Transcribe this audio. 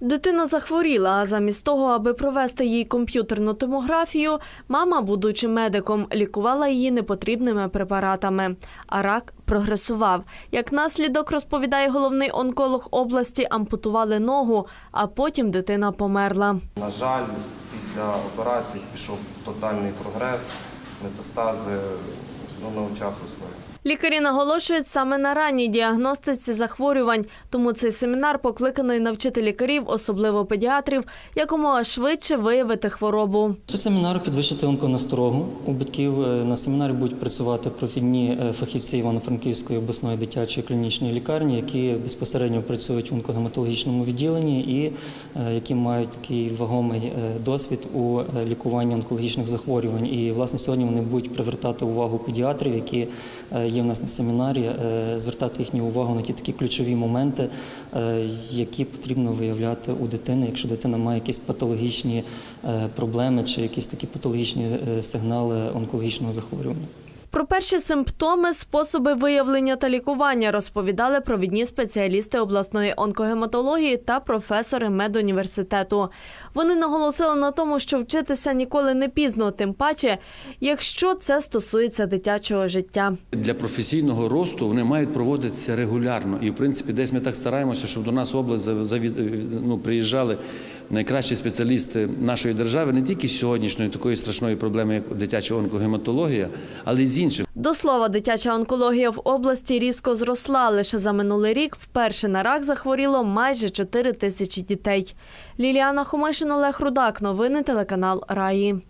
Дитина захворіла, а замість того, аби провести їй комп'ютерну томографію, мама, будучи медиком, лікувала її непотрібними препаратами. А рак прогресував. Як наслідок, розповідає головний онколог області, ампутували ногу, а потім дитина померла. На жаль, після операції пішов тотальний прогрес, метастази ну, на очах росли. Лікарі наголошують саме на ранній діагностиці захворювань, тому цей семінар покликаний навчити лікарів, особливо педіатрів, якомога швидше виявити хворобу. Суть семінару підвищити онконасторогу. У батьків Е, на семінарі будуть працювати профільні е, фахівці Івано-Франківської обласної дитячої клінічної лікарні, які безпосередньо працюють в онкогематологічному відділенні і е, які мають такий вагомий досвід у лікуванні онкологічних захворювань. І власне сьогодні вони будуть привертати увагу педіатрів, які е, є в нас на семінарі, е, звертати їхню увагу на ті такі ключові моменти, е, які потрібно виявляти у дитини, якщо дитина має якісь патологічні е, проблеми чи якісь такі патологічні сигнали онкологічного захворювання. Про перші симптоми, способи виявлення та лікування розповідали провідні спеціалісти обласної онкогематології та професори медуніверситету. Вони наголосили на тому, що вчитися ніколи не пізно, тим паче, якщо це стосується дитячого життя. Для професійного росту вони мають проводитися регулярно. І в принципі, десь ми так стараємося, щоб до нас в область ну, приїжджали найкращі спеціалісти нашої держави, не тільки сьогоднішньої такої страшної проблеми, як дитяча онкогематологія, але й з. До слова, дитяча онкологія в області різко зросла. Лише за минулий рік вперше на рак захворіло майже 4 тисячі дітей. Ліліана Хомишин, Олег Рудак. Новини телеканал Раї.